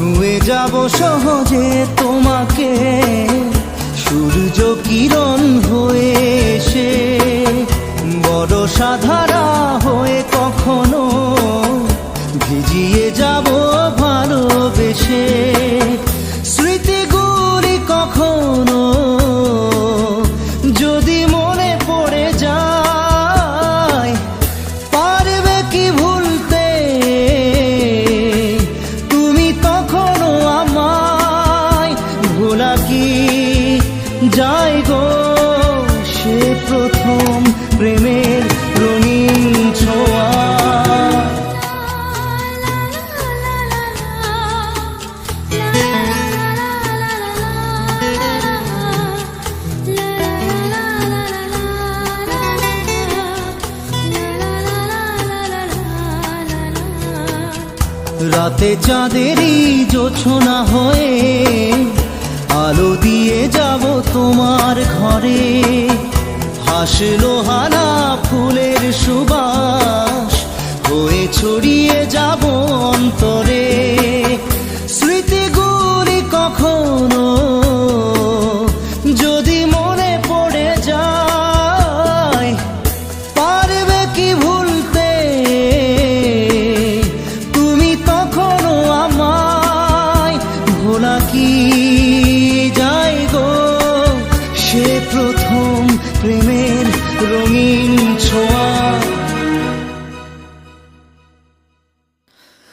ছুঁয়ে যাব সহজে তোমাকে। সূর্য কিরণ হয়ে এসে বড় সাধারা সে প্রথম প্রেমের রঙিন ছোঁয়া। রাতে চাঁদেরই জোছনা হয়ে হাসলো হানা ফুলের সুবাস হয়ে ছড়িয়ে যাব অন্তরে।